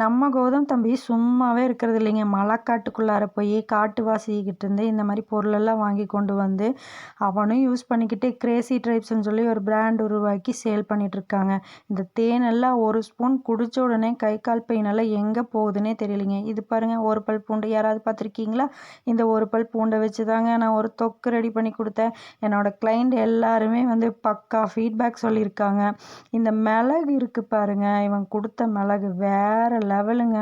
நம்ம கௌதம் தம்பி சும்மாவே இருக்கிறது இல்லைங்க. மலைக்காட்டுக்குள்ளார போய் காட்டுவாசிக்கிட்டேருந்து இந்த மாதிரி பொருளெல்லாம் வாங்கி கொண்டு வந்து அவனும் யூஸ் பண்ணிக்கிட்டு கிரேசி ட்ரைப்ஸ்னு சொல்லி ஒரு பிராண்ட் உருவாக்கி சேல் பண்ணிகிட்ருக்காங்க இந்த தேனெல்லாம் ஒரு ஸ்பூன் குடித்த உடனே கை கால் பெயினெல்லாம் எங்கே போகுதுன்னே தெரியலைங்க. இது பாருங்கள் ஒரு பல் பூண்டு. யாராவது பார்த்துருக்கீங்களா? இந்த ஒரு பல் பூண்டை வச்சு தாங்க நான் ஒரு தொக்கு ரெடி பண்ணி கொடுத்தேன். என்னோடய கிளைண்ட் எல்லாருமே வந்து பக்கா ஃபீட்பேக் சொல்லியிருக்காங்க. இந்த மிளகு இருக்குது பாருங்கள் இவன் கொடுத்த மிளகு வேறு லெவலுங்க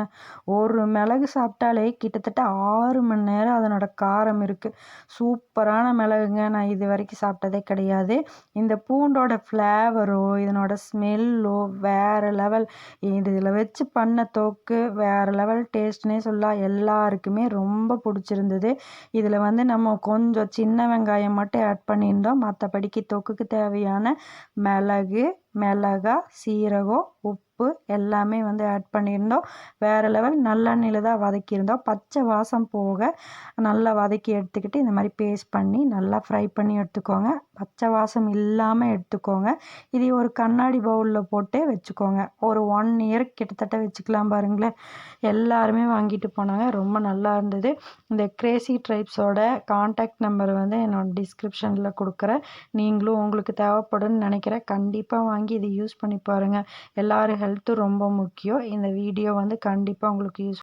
ஒரு மிளகு சாப்பிட்டாலே கிட்டத்தட்ட ஆறு மணி நேரம் அதனோட காரம் இருக்குது சூப்பரான மிளகுங்க. நான் இது வரைக்கும் சாப்பிட்டதே கிடையாது. இந்த பூண்டோட ஃப்ளேவரோ இதனோட ஸ்மெல்லோ வேறு லெவல் இதில் வச்சு பண்ண தொக்கு வேறு லெவல் டேஸ்ட்னே சொல்லலாம் எல்லாருக்குமே ரொம்ப பிடிச்சிருந்தது. இதில் வந்து நம்ம கொஞ்சம் சின்ன வெங்காயம் மட்டும் ஆட் பண்ணியிருந்தோம். மற்றபடிக்கு தொக்குக்கு தேவையான மிளகு மிளகா சீரகம் உப்பு எல்லாமே வந்து ஆட் பண்ணியிருந்தோம். வேறு லெவல் நல்லெண்ணெயில் தான் வதக்கியிருந்தோம். பச்சை வாசம் போக நல்லா வதக்கி எடுத்துக்கிட்டு இந்த மாதிரி பேஸ்ட் பண்ணி நல்லா ஃப்ரை பண்ணி எடுத்துக்கோங்க. பச்சை வாசம் இல்லாமல் எடுத்துக்கோங்க. இதை ஒரு கண்ணாடி பவுலில் போட்டு வச்சுக்கோங்க. ஒரு ஒன் இயர் கிட்டத்தட்ட வச்சுக்கலாம் பாருங்களேன். எல்லாருமே வாங்கிட்டு போனாங்க. ரொம்ப நல்லா இருந்தது. இந்த கிரேசி ட்ரைப்ஸோட காண்டாக்ட் நம்பர் வந்து என்னோட டிஸ்கிரிப்ஷனில் கொடுக்குறேன். நீங்களும் உங்களுக்கு தேவைப்படும்னு நினைக்கிறேன். கண்டிப்பாக வாங்கி இதை யூஸ் பண்ணி பாருங்கள் எல்லோரும் ஹெல்த்தும் ரொம்ப முக்கியம். இந்த வீடியோ வந்து கண்டிப்பாக உங்களுக்கு யூஸ்